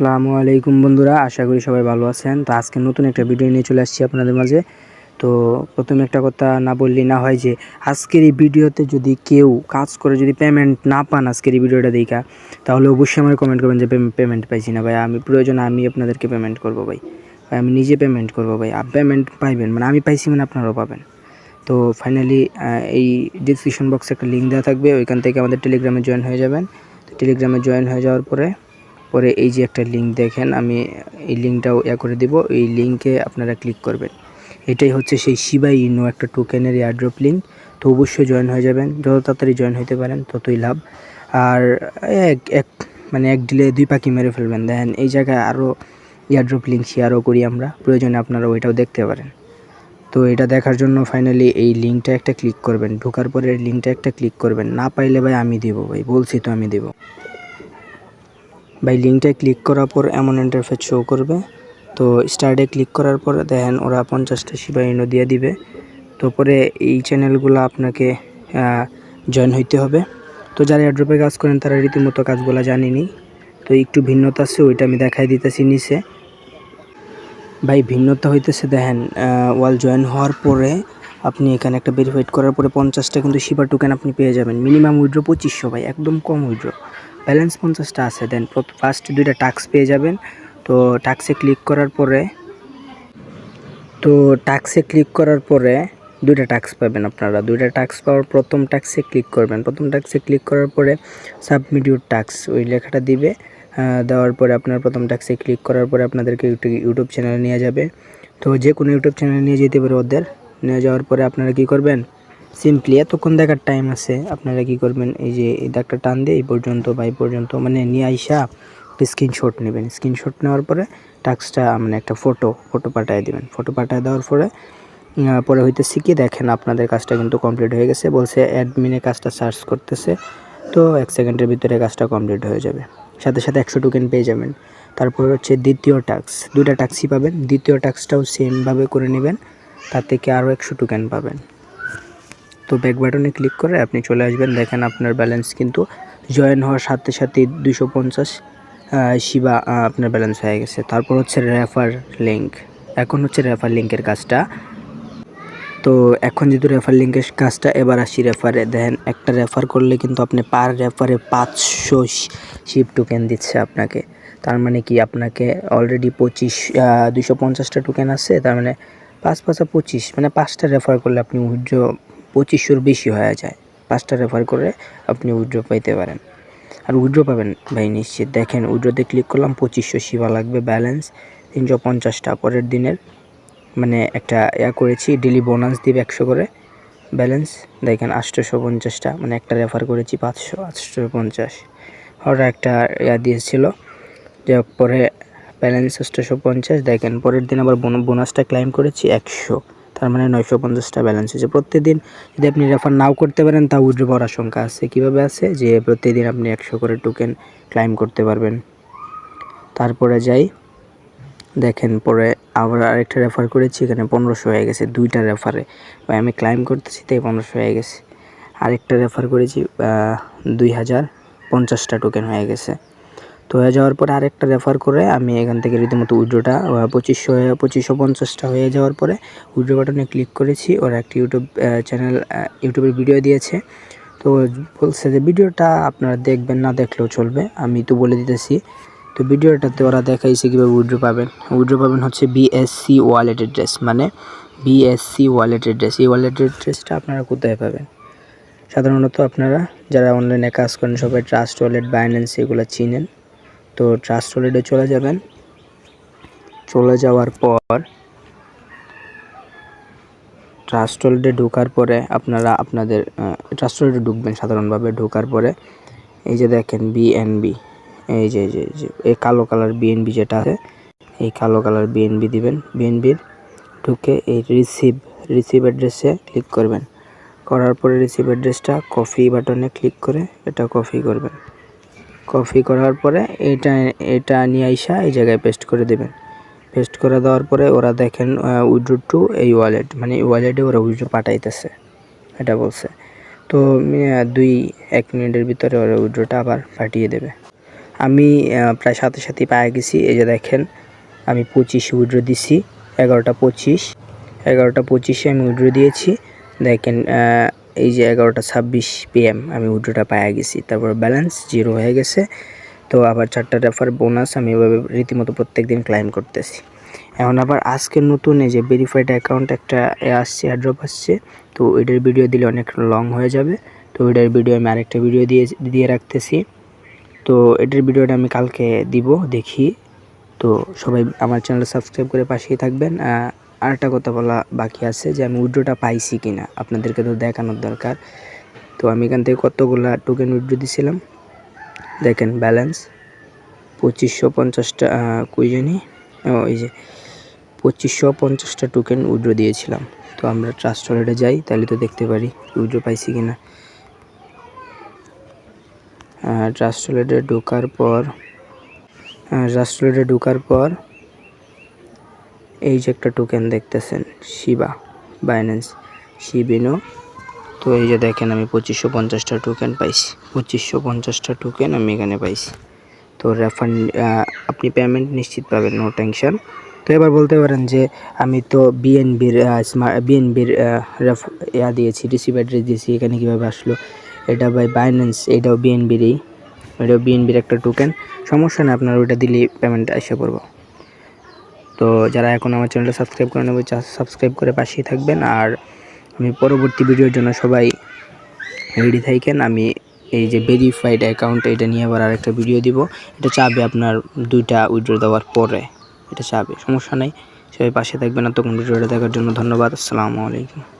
আসসালামু আলাইকুম বন্ধুরা, আশা করি সবাই ভালো আছেন। তো আজকে নতুন একটা ভিডিও নিয়ে চলে আসছি আপনাদের মাঝে। তো প্রথমে একটা কথা না বললেই না হয় যে, আজকের এই ভিডিওতে যদি কেউ কাজ করে যদি পেমেন্ট না পান আজকের এই ভিডিওটা দেখা, তাহলে অবশ্যই আমার কমেন্ট করবেন যে পেমেন্ট পাইছি না ভাই। আমি প্রয়োজন, আমি আপনাদেরকে পেমেন্ট করব ভাই। ভাই, আমি নিজে পেমেন্ট করব ভাই। পেমেন্ট পাইবেন মানে আমি পাইছি মানে আপনারাও পাবেন। তো ফাইনালি এই ডিসক্রিপশন বক্সে একটা লিঙ্ক দেওয়া থাকবে। ওইখান থেকে আমাদের টেলিগ্রামে জয়েন হয়ে যাবেন। টেলিগ্রামে জয়েন হয়ে যাওয়ার পরে পরে এই যে একটা লিঙ্ক দেখেন, আমি এই লিঙ্কটাও ইয়া করে দিব। এই লিঙ্কে আপনারা ক্লিক করবেন। এটাই হচ্ছে সেই শিবাই ইনো একটা টোকেনের এয়ারড্রপ লিঙ্ক তো অবশ্যই জয়েন হয়ে যাবেন। যত তাড়াতাড়ি জয়েন হতে পারেন, ততই লাভ। আর এক এক মানে এক ডিলে দুই পাখি মেরে ফেলবেন। দেখেন, এই জায়গায় আরও এয়ারড্রপ লিঙ্ক শেয়ারও করি আমরা। প্রয়োজনে আপনারা ওইটাও দেখতে পারেন। তো এটা দেখার জন্য ফাইনালি এই লিঙ্কটা একটা ক্লিক করবেন। ঢোকার পরে লিঙ্কটা একটা ক্লিক করবেন। না পাইলে ভাই আমি দিব ভাই, বলছি তো আমি দেব। ভাই লিঙ্কটায় ক্লিক করার পর এমন ইন্টারফেস শো করবে। তো স্টার্টে ক্লিক করার পর দেখেন ওরা পঞ্চাশটা শিবাইনো দিয়ে দিবে। তো পরে এই চ্যানেলগুলো আপনাকে জয়েন হইতে হবে। তো যারা এয়ারড্রপে কাজ করেন, তারা রীতিমতো কাজগুলো জানেনি। তো একটু ভিন্নতা আছে, ওইটা আমি দেখাই দিতেছি নিচে। ভাই, ভিন্নতা হইতেছে, দেখেন ওয়াল জয়েন হওয়ার পরে আপনি এখানে একটা ভেরিফাইড করার পরে পঞ্চাশটা কিন্তু শিবার টোকেন আপনি পেয়ে যাবেন। মিনিমাম উইড্রো পঁচিশশো ভাই, একদম কম উইড্রো ব্যালেন্স পঞ্চাশটা আছে দেন ফার্স্ট দুইটা টাক্স পেয়ে যাবেন। তো টাক্সে ক্লিক করার পরে, তো টাক্সে ক্লিক করার পরে দুইটা টাক্স পাবেন আপনারা। দুইটা টাক্স পাওয়ার প্রথম টাক্সে ক্লিক করবেন। প্রথম টাক্সে ক্লিক করার পরে সাবমিট ইউর টাক্স ওই লেখাটা দিবে। দেওয়ার পরে আপনার প্রথম ট্যাক্সে ক্লিক করার পরে আপনাদেরকে ইউটিউব চ্যানেলে নিয়ে যাবে। তো যে কোনো ইউটিউব চ্যানেলে নিয়ে যেতে পারে ওদের। নিয়ে যাওয়ার পরে আপনারা কি করবেন? সিম্পলি এতক্ষণ দেখার টাইম আছে। আপনারা কি করবেন? এই যে, এই দাগটা টান দিয়ে এই পর্যন্ত বা এই পর্যন্ত মানে নিয়ে আইসা স্ক্রিনশট নেবেন। স্ক্রিনশট নেওয়ার পরে টাক্সটা মানে একটা ফটো ফটো পাঠিয়ে দেবেন। ফটো পাঠিয়ে দেওয়ার পরে পরে হইতেছে কি, দেখেন আপনাদের কাজটা কিন্তু কমপ্লিট হয়ে গেছে। বলছে অ্যাডমিনে কাজটা সার্চ করতেছে। তো এক সেকেন্ডের ভিতরে কাজটা কমপ্লিট হয়ে যাবে। সাথে সাথে একশো টোকেন পেয়ে যাবেন। তারপর হচ্ছে দ্বিতীয় টাক্স দুইটা ট্যাক্সই পাবেন। দ্বিতীয় টাক্সটাও সেমভাবে করে নেবেন। তার থেকে আরও একশো টোকেন পাবেন। তো ব্যাক বাটনে ক্লিক করে আপনি চলে আসবেন। দেখেন আপনার ব্যালেন্স কিন্তু জয়েন হওয়ার সাথে সাথে দুশো পঞ্চাশ শিবা আপনার ব্যালেন্স হয়ে গেছে। তারপর হচ্ছে রেফার লিঙ্ক এখন হচ্ছে রেফার লিঙ্কের কাজটা। তো এখন যেহেতু রেফার লিঙ্কের কাজটা, এবার আসি রেফারে দেখেন, একটা রেফার করলে কিন্তু আপনি পার রেফারে পাঁচশো শিপ টোকেন দিচ্ছে আপনাকে। তার মানে কি? আপনাকে অলরেডি পঁচিশ দুশো পঞ্চাশটা টোকেন আছে। তার মানে পাঁচ পাঁচা পঁচিশ মানে পাঁচটা রেফার করলে আপনি উইড্রো পঁচিশশোর বেশি হয়ে যায়। পাঁচটা রেফার করে আপনি উইড্রো পাইতে পারেন। আর উইড্রো পাবেন ভাই নিশ্চিত। দেখেন উইড্রোতে ক্লিক করলাম, পঁচিশশো শিবা লাগবে ব্যালেন্স তিনশো পঞ্চাশটা পরের দিনের। মানে একটা ইয়া করেছি ডেলি বোনাস দিবে একশো করে। ব্যালেন্স দেখেন আটশোশো পঞ্চাশটা মানে একটা রেফার করেছি পাঁচশো আটশো পঞ্চাশ ওরা একটা ইয়া দিয়েছিল, যে পরে ব্যালেন্স আটশোশো পঞ্চাশ দেখেন পরের দিন আবার বোনাসটা ক্লাইম করেছি একশো। তার মানে নয়শো পঞ্চাশটা ব্যালেন্স হয়েছে। প্রত্যেকদিন যদি আপনি রেফার নাও করতে পারেন তা উইড্রো পাওয়ার আশঙ্কা আছে। কীভাবে আছে? যে প্রত্যেকদিন আপনি একশো করে টোকেন ক্লাইম করতে পারবেন। তারপরে যাই। দেখেন, পরে আবার আরেকটা রেফার করেছি, এখানে পনেরোশো হয়ে গেছে। দুইটা রেফারে বা আমি ক্লাইম করতেছি, তাই পনেরোশো হয়ে গেছে। আরেকটা রেফার করেছি দুই হাজার পঞ্চাশটা টোকেন হয়ে গেছে। তো হয়ে যাওয়ার পরে আরেকটা রেফার করে আমি এখান থেকে রীতিমতো উইড্রোটা পঁচিশশো পঁচিশশো পঞ্চাশটা হয়ে যাওয়ার পরে উইড্রো বাটনে ক্লিক করেছি। ওরা একটা ইউটিউব চ্যানেল ইউটিউবের ভিডিও দিয়েছে। তো বলছে যে ভিডিওটা আপনারা দেখবেন, না দেখলেও চলবে। আমি তো বলে দিতেছি। তো ভিডিওটাতে ওরা দেখাইছে কীভাবে উইড্রো পাবেন। উইড্রো পাবেন হচ্ছে বিএসসি ওয়ালেট অ্যাড্রেস মানে বিএসসি ওয়ালেট অ্যাড্রেস এই ওয়ালেট অ্যাড্রেসটা আপনারা কোথায় পাবেন? সাধারণত আপনারা যারা অনলাইনে কাজ করেন, সবাই ট্রাস্ট ওয়ালেট বাইন্যান্স এগুলো চিনেন। তো ট্রাস্ট ওয়ালেটে চলে যাবেন। চলে যাওয়ার পর ট্রাস্ট ওয়ালেটে ঢোকার পরে আপনারা আপনাদের ট্রাস্ট ওয়ালেটে ঢুকবেন সাধারণভাবে ঢোকার পরে। এই যে দেখেন বিএনবি এই যে যে, এই কালো কালার বিএনবি যেটা আছে, এই কালো কালার বিএনবি দিবেন। বিএনবির ঢুকে এই রিসিভ রিসিভ অ্যাড্রেসে ক্লিক করবেন। করার পরে রিসিভ অ্যাড্রেসটা কফি বাটনে ক্লিক করে এটা কপি করবেন। কপি করার পরে এটা এটা নিয়ে আইসা এই জায়গায় পেস্ট করে দেবেন। পেস্ট করে দেওয়ার পরে ওরা দেখেন উইড্রো টু এই ওয়ালেট মানে ওয়ালেটে ওরা উইড্রো পাঠাইতেছে, এটা বলছে। তো দুই, এক মিনিটের ভিতরে ওরা উইড্রোটা আবার পাঠিয়ে দেবে। আমি প্রায় সাথে সাথে পায়ে গেছি, এই যে দেখেন, আমি পঁচিশে উইড্রো দিছি, এগারোটা পঁচিশ, এগারোটা পঁচিশে আমি উইড্রো দিয়েছি। দেখেন এই যে এগারোটা ছাব্বিশ পিএম আমি উইড্রোটা পায়ে গেছি। তারপর ব্যালেন্স জিরো হয়ে গেছে। তো আবার চারটা রেফার বোনাস আমি এভাবে রীতিমতো প্রত্যেক দিন ক্লাইম করতেছি। এখন আবার আজকের নতুন এই যে ভেরিফাইড অ্যাকাউন্ট একটা আসছে অ্যাড্রপ আসছে, তো ওইটার ভিডিও দিলে অনেক লং হয়ে যাবে। তো ওইটার ভিডিও আমি আরেকটা ভিডিও দিয়ে দিয়ে রাখতেছি। তো এটার ভিডিওটা আমি কালকে দিব, দেখি। তো সবাই আমার চ্যানেল সাবস্ক্রাইব করে পাশেই থাকবেন। আরেকটা কথা বলা বাকি আছে যে আমি উইড্রোটা পাইছি কিনা, আপনাদেরকে তো দেখানোর দরকার। তো আমি এখান থেকে কতগুলা টোকেন উইড্রো দিছিলাম? দেখেন ব্যালেন্স পঁচিশশো পঞ্চাশটা কই জানি? ও যে পঁচিশশো পঞ্চাশটা টোকেন উইড্রো দিয়েছিলাম। তো আমরা ট্রাস্ট ওয়ালেটে যাই, তাহলে তো দেখতে পারি উইড্রো পাইছি কিনা। ট্রাস্ট ওয়ালেটে ঢোকার পর ট্রাস্ট ওয়ালেটে ঢোকার পর এই যে একটা টোকেন দেখতেছেন শিবা বাইন্যান্স শিবিনো তো এই যে দেখেন আমি পঁচিশশো পঞ্চাশটা টোকেন পাইছি, পঁচিশশো পঞ্চাশটা টোকেন আমি এখানে পাইছি। তো রেফান্ড আপনি পেমেন্ট নিশ্চিত পাবেন নো টেনশন তো এবার বলতে পারেন যে আমি তো বিএনবির বিএনবির রেফ ইয়া দিয়েছি রিসিভ অ্যাড্রেস দিয়েছি, এখানে কীভাবে আসলো? এটা বাই বাইন্যান্স এটাও বিএনবিরই এটাও বিএনবির একটা টোকেন সমস্যা নেই, আপনার ওইটা দিলেই পেমেন্ট এসে পড়ব তো যারা এখন আমার চ্যানেলটা সাবস্ক্রাইব করে নেবে সাবস্ক্রাইব করে পাশেই থাকবেন। আর আমি পরবর্তী ভিডিওর জন্য সবাই রেডি থাকেন আমি এই যে ভেরিফাইড অ্যাকাউন্ট এটা নিয়ে আবার আরেকটা ভিডিও দিব। এটা চাবে আপনার দুইটা উইড্রো দেওয়ার পরে। এটা চাবে, সমস্যা নেই। সবাই পাশে থাকবেন। এতক্ষণ ভিডিওটা দেখার জন্য ধন্যবাদ। আসসালামু আলাইকুম।